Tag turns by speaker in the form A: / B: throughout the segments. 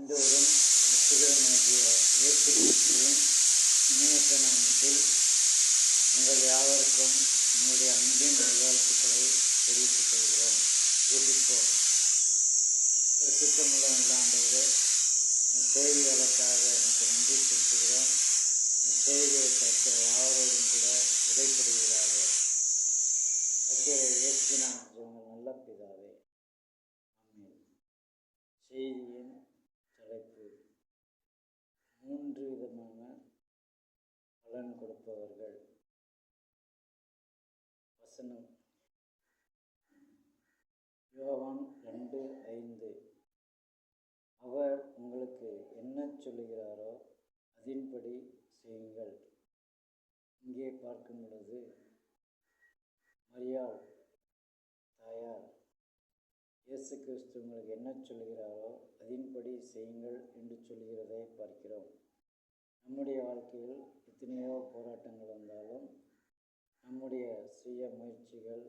A: ஆண்டவரும் முத்துகளுமாகிய இயேசு கிறிஸ்துவின் இணையற்ற நாமத்தில் உங்கள் யாவருக்கும் உங்களுடைய அன்பின் நல்வாழ்த்துக்களை தெரிவித்துக் கொள்கிறோம் யூகிப்போம் சுத்தமுள்ள ஆண்டவரே செய்திகளுக்காக எனக்கு நன்றி செலுத்துகிறோம் செய்திகளை கற்க யாவரோடும் கூட இடைப்படுகிறாக கத்திரை இயேசு நாம் நல்ல பிதாவே
B: செய்தியின் மூன்று விதமான பலன் கொடுப்பவர்கள் வசனம் யோவான் ரெண்டு ஐந்து அவர் உங்களுக்கு என்ன சொல்லுகிறாரோ அதன்படி செய்யுங்கள் இங்கே பார்க்கும் பொழுது மரியாள் தாயார் இயேசு கிறிஸ்து உங்களுக்கு என்ன சொல்கிறாரோ அதின்படி செய்யுங்கள் என்று சொல்கிறதை பார்க்கிறோம் நம்முடைய வாழ்க்கையில் எத்தனையோ போராட்டங்கள் வந்தாலும் நம்முடைய சுய முயற்சிகள்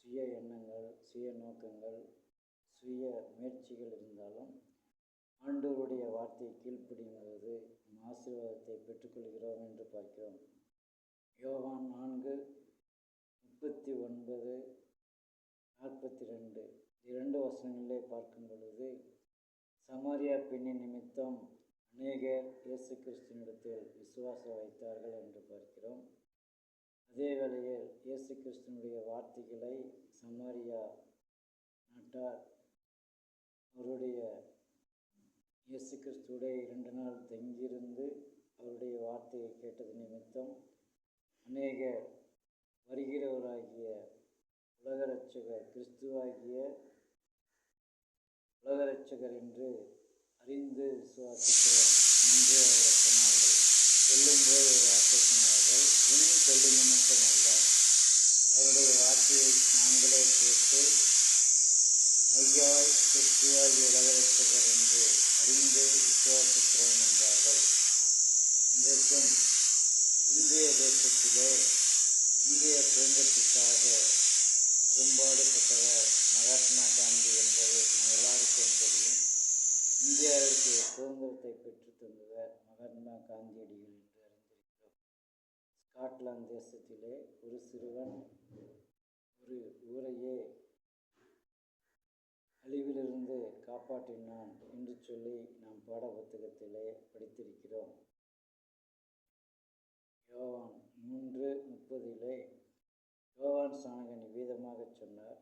B: சுய எண்ணங்கள் சுய நோக்கங்கள் சுய முயற்சிகள் இருந்தாலும் ஆண்டவருடைய வார்த்தையை கீழ்ப்படியும்போது நம் ஆசீர்வாதத்தை பெற்றுக்கொள்கிறோம் என்று பார்க்கிறோம் யோகான் நான்கு முப்பத்தி ஒன்பது நாற்பத்தி ரெண்டு இரண்டு வசனங்களை பார்க்கும் பொழுது சமாரியா பெண்ணின் நிமித்தம் அநேகர் இயேசு கிறிஸ்துவனிடத்தில் விசுவாசம் வைத்தார்கள் என்று பார்க்கிறோம் அதே வேளையில் இயேசு கிறிஸ்துவனுடைய வார்த்தைகளை சமாரியா நாட்டார் அவருடைய இயேசு கிறிஸ்துடைய இரண்டு நாள் தங்கியிருந்து அவருடைய வார்த்தையை கேட்டது நிமித்தம் அநேக வருகிறவராகிய உலக ரட்சகர் கிறிஸ்துவாகிய உலக ரட்சகர் என்று அறிந்து விசுவாசிக்கிறோம் என்று அவர்கள் சொன்னார்கள் சொல்லும்போது ஒரு வார்த்தை சொன்னார்கள் இனி சொல்லும் நிமித்தம் அல்ல அவருடைய வார்த்தையை நாங்களே கேட்டு மெய்யாய் கிறிஸ்துவாகிய உலக ரட்சகர் என்று அறிந்து விசுவாசிக்கிறோம் என்றார்கள் இன்றைக்கும் இந்திய தேசத்திலே இந்திய சுதந்திரத்திற்காக அரும்பாடுபட்டவர் மகாத்மா காந்தி என்பது எல்லாருக்கும் தெரியும் இந்தியாவிற்கு சுதந்திரத்தை பெற்று தந்தவர் மகாத்மா காந்தியடிகள் என்று அறிந்திருக்கிறோம் ஸ்காட்லாந்து தேசத்திலே ஒரு சிறுவன் ஒரு ஊரையே அழிவிலிருந்து காப்பாற்றினான் என்று சொல்லி நாம் பாட புத்தகத்திலே படித்திருக்கிறோம் யோவான் மூன்று முப்பதிலே பகவான் சாணகன் வீதமாக சொன்னார்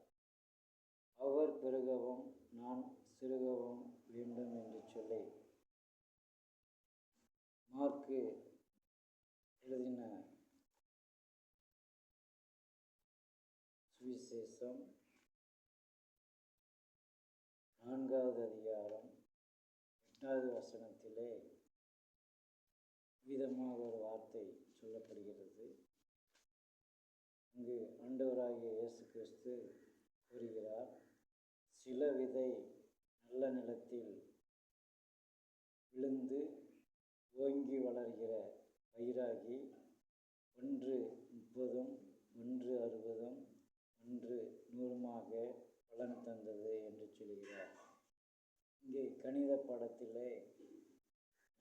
B: அவர் பெருகவும் நான் சிறுகவும் வேண்டும் என்று சொல்லி மார்க்கு எழுதின சுவிசேஷம் நான்காவது அதிகாரம் எட்டாவது வசனத்திலே விதமாக ஒரு வார்த்தை சொல்லப்படுகிறது இங்கு ஆண்டவராகிய இயேசு கிறிஸ்து கூறுகிறார் சில விதை நல்ல நிலத்தில் விழுந்து ஓங்கி வளர்கிற பயிராகி ஒன்று முப்பதும் ஒன்று அறுபதும் ஒன்று நூறுமாக பலன் தந்தது என்று சொல்கிறார் இங்கே கணித படத்திலே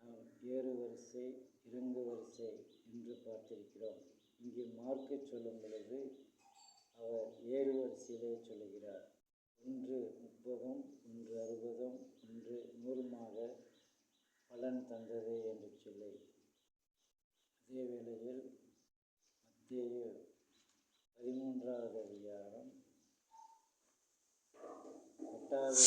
B: நாம் ஏறு வரிசை இறங்கு வரிசை என்று பார்த்திருக்கிறோம் இங்கே மார்க்கு சொல்லும் பொழுது அவர் ஏழு வரிசையிலே சொல்லுகிறார் ஒன்று முப்பதும் ஒன்று அறுபதும் ஒன்று நூறுமாக பலன் தந்தது என்று சொல்லி அதே வேளையில் மத்திய பதிமூன்றாவது அதிகாரம் எட்டாவது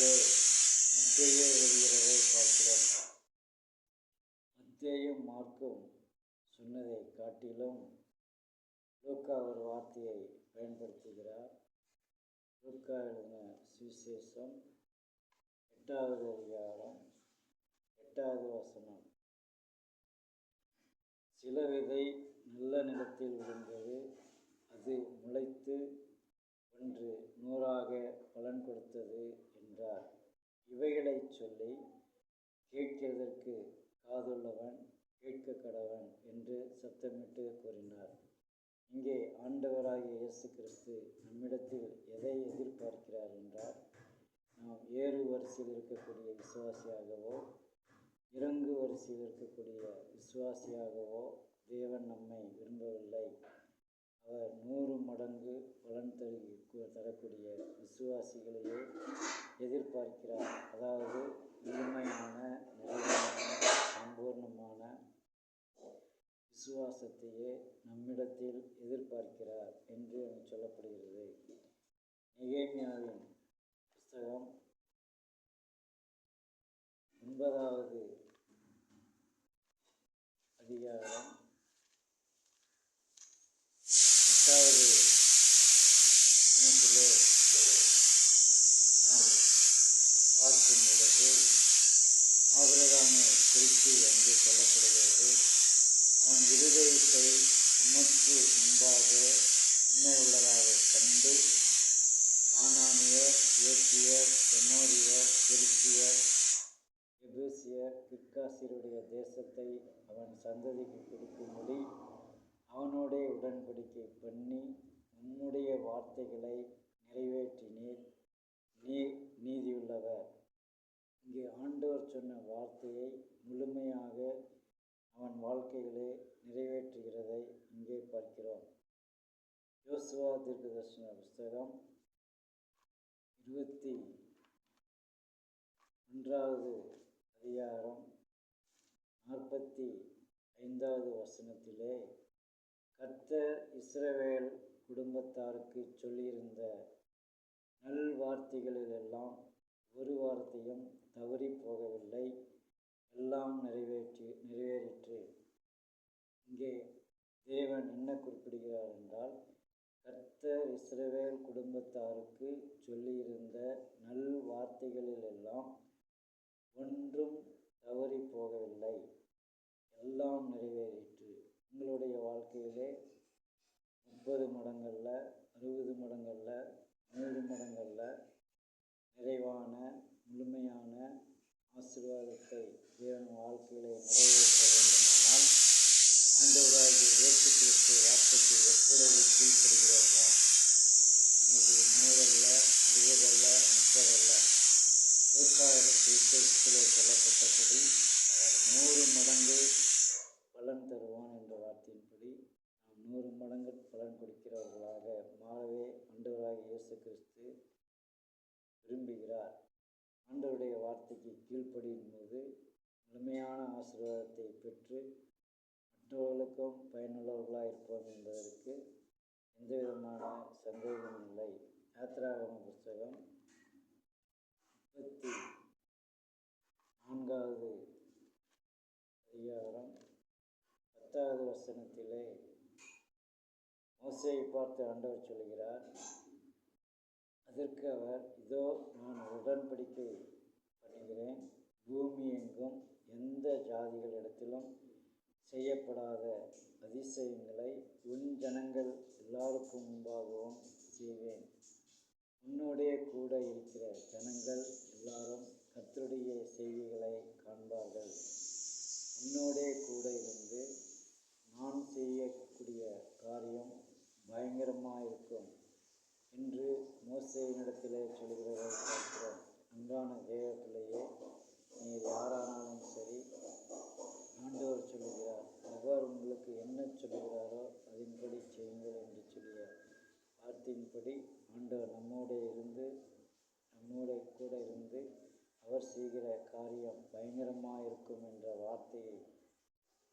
B: வேளையிலே மத்திய எழுதுகிறதை பார்க்கிறோம் மத்தியும் மார்க்கும் சொன்னதை காட்டிலும் லூக்கா ஒரு வார்த்தையை பயன்படுத்துகிறார் லூக்கா எழுதின சுவிசேஷம் எட்டாவது அதிகாரம் எட்டாவது வசனம் சில விதை நல்ல நிலத்தில் விழுந்தது அது முளைத்து ஒன்று நூறாக பலன் கொடுத்தது என்றார் இவைகளைச் சொல்லி கேட்கிறதற்கு காதுள்ளவன் கேட்க கடவன் என்று சத்தமிட்டு கூறினார் இங்கே ஆண்டவராகிய இயேசு கிறிஸ்து நம்மிடத்தில் எதை எதிர்பார்க்கிறார் என்றால் நாம் ஏறு வரிசையில் இருக்கக்கூடிய விசுவாசியாகவோ இறங்கு வரிசையில் இருக்கக்கூடிய விசுவாசியாகவோ தேவன் நம்மை விரும்பவில்லை அவர் நூறு மடங்கு பலன் தரு தரக்கூடிய விசுவாசிகளையே எதிர்பார்க்கிறார் அதாவது முழுமையான நிறைவான சம்பூர்ணமான விசுவாசத்தையே நம்மிடத்தில் எதிர்பார்க்கிறார் என்று சொல்லப்படுகிறது நெகேமியாவின் புஸ்தகம் ஒன்பதாவது முன்பாக உண்மையுள்ளதாக கண்டு காணாமிய இயக்கிய எமோரியர் திருச்சியர் எபேசியர் கிர்காசியருடைய தேசத்தை அவன் சந்ததிக்கு கொடுக்கும்படி அவனோடே உடன்படிக்கை பண்ணி உன்னுடைய வார்த்தைகளை நிறைவேற்றினீர் நீ நீதியுள்ளவர் இங்கே ஆண்டவர் சொன்ன வார்த்தையை முழுமையாக அவன் வாழ்க்கைகளை நிறைவேற்றுகிறதை இங்கே பார்க்கிறோம் யோசுவா தீர்க்கதர்சன புஸ்தகம் இருபத்தி ஒன்றாவது அதிகாரம் நாற்பத்தி ஐந்தாவது வசனத்திலே கர்த்தர் இஸ்ரவேல் குடும்பத்தாருக்கு சொல்லியிருந்த நல் வார்த்தைகளிலெல்லாம் ஒரு வார்த்தையும் தவறி போகவில்லை எல்லாம் நிறைவேற்றி நிறைவேறிற்று இங்கே தேவன் என்ன குறிப்பிடுகிறார் என்றால் கர்த்தர் இஸ்ரவேல் குடும்பத்தாருக்கு சொல்லியிருந்த நல் வார்த்தைகளிலெல்லாம் ஒன்றும் தவறி போகவில்லை எல்லாம் நிறைவேறிற்று உங்களுடைய வாழ்க்கையிலே முப்பது மடங்களில் அறுபது மடங்களில் நூறு மடங்களில் நிறைவான முழுமையான ஆசீர்வாதத்தை தேவன் வாழ்க்கையிலே நிறைவேற்ற வேண்டுமானால் ஆண்டவராகிய இயேசு கிறிஸ்து வார்த்தைக்கு எப்பொழுது கீழ்ப்படுகிறோமோ நமது நூறல்ல இருபதல்ல முப்பதல்ல ஏற்காயிரத்தி விசேஷத்திலே சொல்லப்பட்டபடி அவர் நூறு மடங்கு பலன் தருவான் என்ற வார்த்தையின்படி நாம் நூறு மடங்கு பலன் கொடுக்கிறவர்களாக மாறவே ஆண்டவராக இயேசு கிறிஸ்து விரும்புகிறார் ஆண்டவருடைய வார்த்தைக்கு கீழ்ப்படியும் போது முழுமையான ஆசீர்வாதத்தை பெற்று மற்றவர்களுக்கும் பயனுள்ளவர்களாக இருப்போம் என்பதற்கு எந்த விதமான சந்தேகமும் இல்லை யாத்திராகம புஸ்தகம் முப்பத்தி நான்காவது அதிகாரம் பத்தாவது வசனத்திலே மோசையை பார்த்து ஆண்டவர் சொல்கிறார் அதற்கு அவர் இதோ நான் உடன்படிக்கை பண்ணுகிறேன் பூமி எங்கும் எந்த ஜாதிகளிடத்திலும் செய்யப்படாத அதிசயங்களை உன் ஜனங்கள் எல்லாருக்கும் முன்பாகவும் செய்வேன் உன்னோடைய கூட இருக்கிற ஜனங்கள் எல்லாரும் கத்தருடைய செய்திகளை காண்பார்கள் உன்னோடைய கூட இருந்து நான் செய்யக்கூடிய காரியம் பயங்கரமாக இருக்கும் இன்று மோசையினிடத்திலே சொல்கிறதை பார்க்கிறோம் அன்பான தேவத்திலேயே நீர் யாரானாலும் சரி ஆண்டவர் சொல்லுகிறார் அவர் உங்களுக்கு என்ன சொல்கிறாரோ அதன்படி செய்யுங்கள் என்று சொல்லிய வார்த்தையின்படி ஆண்டவர் நம்மோட இருந்து நம்மோட கூட இருந்து அவர் செய்கிற காரியம் பயங்கரமாக இருக்கும் என்ற வார்த்தையை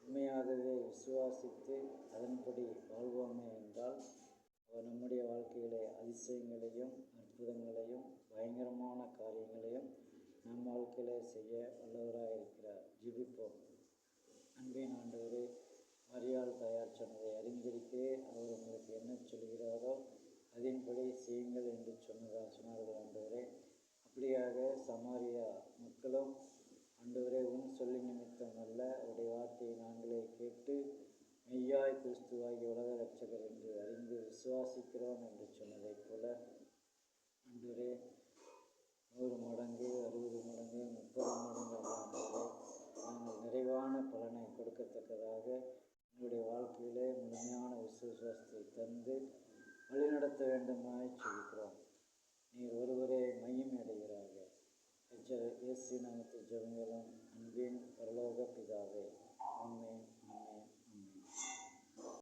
B: உண்மையாகவே விசுவாசித்து அதன்படி வாழ்வோமே என்றால் வாழ்க்கையில் அதிசயங்களையும் அற்புதங்களையும் பயங்கரமான காரியங்களையும் நம் வாழ்க்கையில் செய்ய வல்லவராக இருக்கிறார் ஜிபிப்போம் அன்பின் ஆண்டவரே மரியாள் தயார் சொன்னதை அறிந்திருக்கே அவர் உங்களுக்கு என்ன சொல்கிறாரோ அதன்படி செய்யுங்கள் என்று சொன்னதாக சொன்னார்கள் ஆண்டவரே அப்படியாக சமாரியா மக்களும் ஆண்டவரே உன் சொல்லி நிமித்தம் அல்ல உடைய வார்த்தையை நாங்களே கேட்டு மெய்யாய் கிறிஸ்துவாகிய உலக ரட்சகர் என்று அறிந்து விசுவாசிக்கிறோம் என்று சொன்னதைப் போல அன்றே நூறு மடங்கு அறுபது மடங்கு முப்பது மடங்கு அல்லாமலே நாங்கள் நிறைவான பலனை கொடுக்கத்தக்கதாக என்னுடைய வாழ்க்கையிலே முழுமையான விசுவாசத்தை தந்து வழிநடத்த வேண்டுமாய் சொல்கிறோம் நீர் ஒருவரே மையம் அடைகிறாக இயேசு நமக்கு ஜெபங்களும் அன்பின் பரலோக பிதாவே அம்மேன்